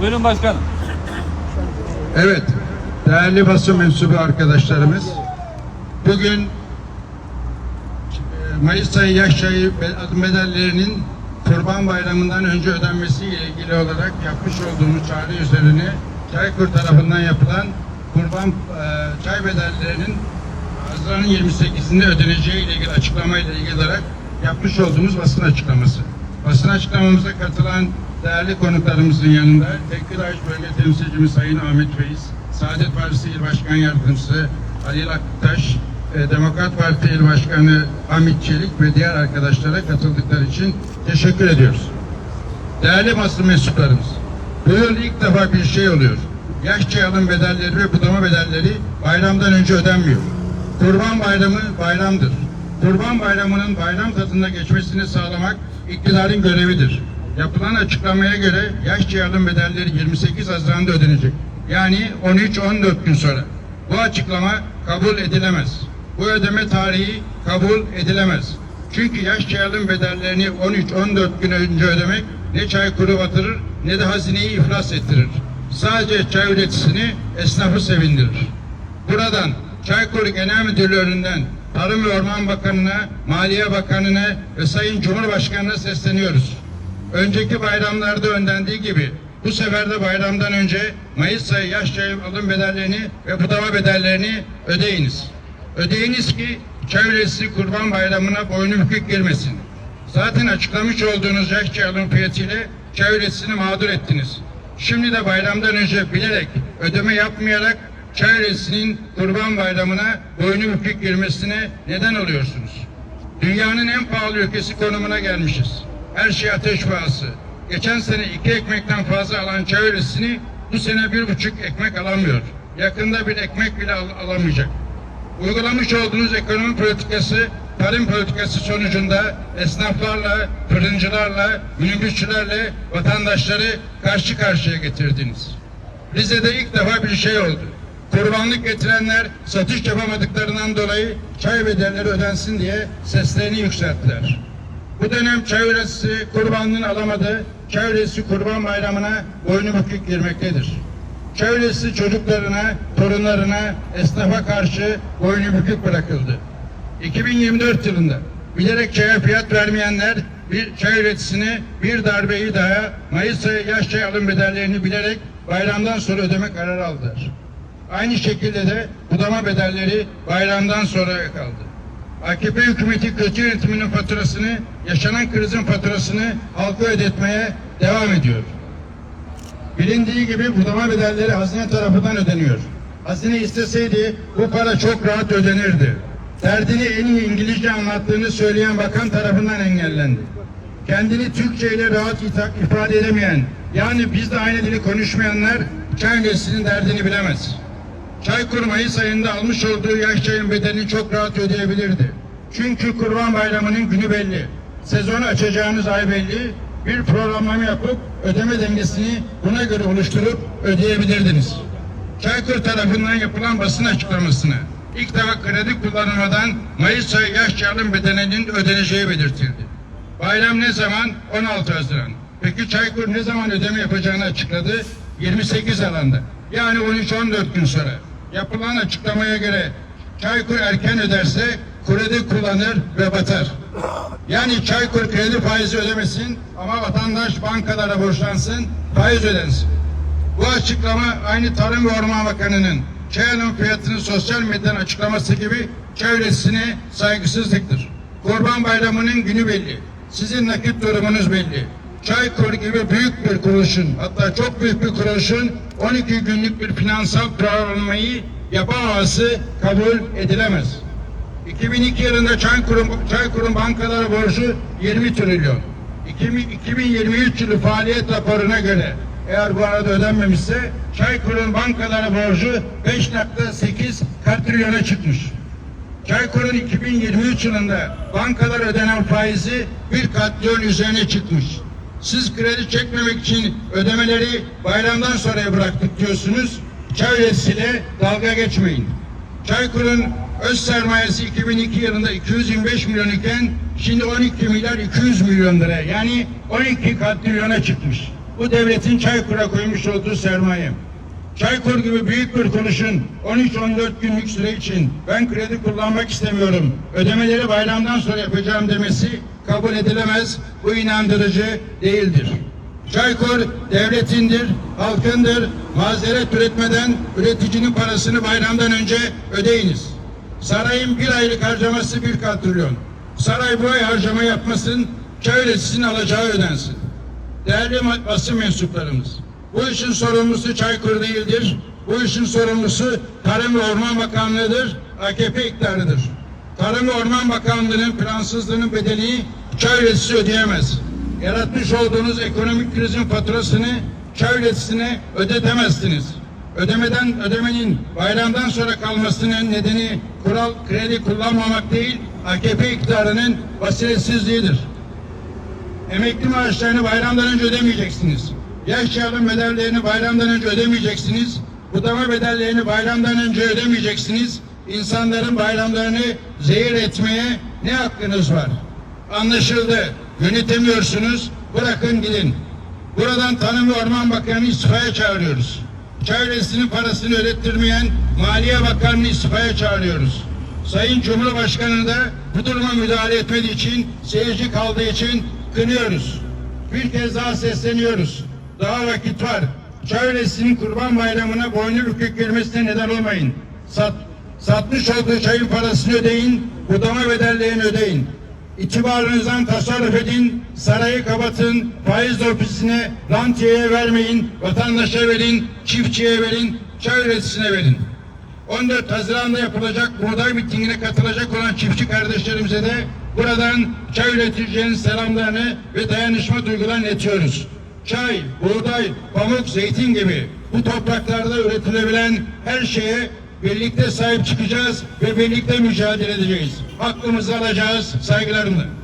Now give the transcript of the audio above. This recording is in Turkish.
Buyurun başkanım. Evet, değerli basın mensubu arkadaşlarımız, bugün e, Mayıs ayı yaş çayı bedellerinin Kurban Bayramı'ndan önce ödenmesiyle ilgili olarak yapmış olduğumuz çağrı üzerine Çaykur tarafından yapılan kurban e, çay bedellerinin Haziran'ın 28'inde ödeneceği ile ilgili açıklamayla ilgili olarak yapmış olduğumuz basın açıklaması. Basın açıklamamıza katılan değerli konuklarımızın yanında Tekküdaş Bölge Temsilcimiz Sayın Ahmet Reis, Saadet Partisi İl Başkan Yardımcısı Halil Aktaş, e, Demokrat Parti İl Başkanı Hamit Çelik ve diğer arkadaşlara katıldıkları için teşekkür ediyoruz. Değerli basın mensuplarımız, bu yıl ilk defa bir şey oluyor. Yaş çayalım bedelleri ve budama bedelleri bayramdan önce ödenmiyor. Kurban bayramı bayramdır. Kurban bayramının bayram tadında geçmesini sağlamak iktidarın görevidir. Yapılan açıklamaya göre yaş çayalım bedelleri 28 Haziran'da ödenecek. Yani 13-14 gün sonra. Bu açıklama kabul edilemez. Bu ödeme tarihi kabul edilemez. Çünkü yaş çayalım bedellerini 13-14 gün önce ödemek ne çay kuru batırır ne de hazineyi iflas ettirir. Sadece çay üreticisini, esnafı sevindirir. Buradan Çaykur Genel Müdürlüğü'nden Tarım ve Orman Bakanı'na, Maliye Bakanı'na ve Sayın Cumhurbaşkanı'na sesleniyoruz. Önceki bayramlarda öndendiği gibi bu sefer de bayramdan önce Mayıs ayı yaş çay alım bedellerini ve budama bedellerini ödeyiniz. Ödeyiniz ki çevresi kurban bayramına boynu bükük girmesin. Zaten açıklamış olduğunuz yaş çay alım fiyatıyla çevresini mağdur ettiniz. Şimdi de bayramdan önce bilerek ödeme yapmayarak çevresinin kurban bayramına boynu bükük girmesine neden oluyorsunuz. Dünyanın en pahalı ülkesi konumuna gelmişiz. Her şey ateş pahası. Geçen sene iki ekmekten fazla alan çevresini bu sene bir buçuk ekmek alamıyor. Yakında bir ekmek bile al- alamayacak. Uygulamış olduğunuz ekonomi politikası, tarım politikası sonucunda esnaflarla, fırıncılarla, minibüsçülerle vatandaşları karşı karşıya getirdiniz. Rize'de ilk defa bir şey oldu. Kurbanlık getirenler satış yapamadıklarından dolayı çay bedelleri ödensin diye seslerini yükselttiler. Bu dönem çay üreticisi kurbanlığını alamadı, çay üreticisi kurban bayramına boynu bükük girmektedir. Çay üreticisi çocuklarına, torunlarına, esnafa karşı boynu bükük bırakıldı. 2024 yılında bilerek çaya fiyat vermeyenler bir çay üreticisine bir darbeyi daha Mayıs ayı yaş çay alım bedellerini bilerek bayramdan sonra ödeme kararı aldılar. Aynı şekilde de budama bedelleri bayramdan sonra kaldı. AKP hükümeti kötü yönetiminin faturasını, yaşanan krizin faturasını halka ödetmeye devam ediyor. Bilindiği gibi budama bedelleri hazine tarafından ödeniyor. Hazine isteseydi bu para çok rahat ödenirdi. Derdini en iyi İngilizce anlattığını söyleyen bakan tarafından engellendi. Kendini Türkçe ile rahat ifade edemeyen, yani biz de aynı dili konuşmayanlar Çaynesinin derdini bilemez. Çaykur Mayıs ayında almış olduğu yaş çayın bedelini çok rahat ödeyebilirdi. Çünkü Kurban Bayramı'nın günü belli. Sezonu açacağınız ay belli. Bir programlama yapıp ödeme dengesini buna göre oluşturup ödeyebilirdiniz. Çaykur tarafından yapılan basın açıklamasına ilk defa kredi kullanılmadan Mayıs ayı yaş çayın bedelinin ödeneceği belirtildi. Bayram ne zaman? 16 Haziran. Peki Çaykur ne zaman ödeme yapacağını açıkladı? 28 alanda. Yani 13-14 gün sonra. Yapılan açıklamaya göre Çaykur erken öderse kredi kullanır ve batar. Yani Çaykur kredi faizi ödemesin ama vatandaş bankalara borçlansın, faiz ödensin. Bu açıklama aynı Tarım ve Orman Bakanı'nın çayının fiyatını sosyal medyadan açıklaması gibi çevresine saygısızlıktır. Kurban Bayramı'nın günü belli. Sizin nakit durumunuz belli. Çaykur gibi büyük bir kuruluşun hatta çok büyük bir kuruluşun 12 günlük bir finansal programlamayı yapamaması kabul edilemez. 2002 yılında Çaykur'un Çaykur'un bankalara borcu 20 trilyon. 2000 2023 yılı faaliyet raporuna göre eğer bu arada ödenmemişse Çaykur'un bankalara borcu 5.8 katrilyona çıkmış. Çaykur'un 2023 yılında bankalar ödenen faizi bir katrilyon üzerine çıkmış. Siz kredi çekmemek için ödemeleri bayramdan sonraya bıraktık diyorsunuz. Çevresiyle dalga geçmeyin. Çaykur'un öz sermayesi 2002 yılında 225 milyon iken şimdi 12 milyar 200 milyon lira yani 12 katrilyona çıkmış. bu devletin Çaykur'a koymuş olduğu sermaye. Çaykur gibi büyük bir kuruluşun 13-14 günlük süre için ben kredi kullanmak istemiyorum. Ödemeleri bayramdan sonra yapacağım demesi kabul edilemez. Bu inandırıcı değildir. Çaykur devletindir, halkındır. Mazeret üretmeden üreticinin parasını bayramdan önce ödeyiniz. Sarayın bir aylık harcaması bir katrilyon. Saray bu ay harcama yapmasın, çay üreticisinin alacağı ödensin. Değerli basın mensuplarımız, bu işin sorumlusu Çaykur değildir. Bu işin sorumlusu Tarım ve Orman Bakanlığı'dır, AKP iktidarıdır. Tarım ve Orman Bakanlığı'nın plansızlığının bedelini çay üreticisi ödeyemez. Yaratmış olduğunuz ekonomik krizin faturasını çay üreticisine ödetemezsiniz. Ödemeden ödemenin bayramdan sonra kalmasının nedeni kural kredi kullanmamak değil, AKP iktidarının basiretsizliğidir. Emekli maaşlarını bayramdan önce ödemeyeceksiniz. Yaş alım bedellerini bayramdan önce ödemeyeceksiniz. Budama bedellerini bayramdan önce ödemeyeceksiniz. İnsanların bayramlarını zehir etmeye ne hakkınız var? Anlaşıldı. Yönetemiyorsunuz. Bırakın gidin. Buradan Tarım ve Orman Bakanı'nı istifaya çağırıyoruz. Çay üretisinin parasını ödettirmeyen Maliye Bakanı'nı istifaya çağırıyoruz. Sayın Cumhurbaşkanı da bu duruma müdahale etmediği için, seyirci kaldığı için kınıyoruz. Bir kez daha sesleniyoruz. Daha vakit var. Çay üretisinin kurban bayramına boynu bükük girmesine neden olmayın. Sat, satmış olduğu çayın parasını ödeyin, budama bedellerini ödeyin. İtibarınızdan tasarruf edin, sarayı kapatın, faiz ofisine, rantiyeye vermeyin, vatandaşa verin, çiftçiye verin, çay üreticisine verin. 14 Haziran'da yapılacak buğday mitingine katılacak olan çiftçi kardeşlerimize de buradan çay üreticilerinin selamlarını ve dayanışma duygularını iletiyoruz. Çay, buğday, pamuk, zeytin gibi bu topraklarda üretilebilen her şeye birlikte sahip çıkacağız ve birlikte mücadele edeceğiz. Hakkımızı alacağız saygılarımla.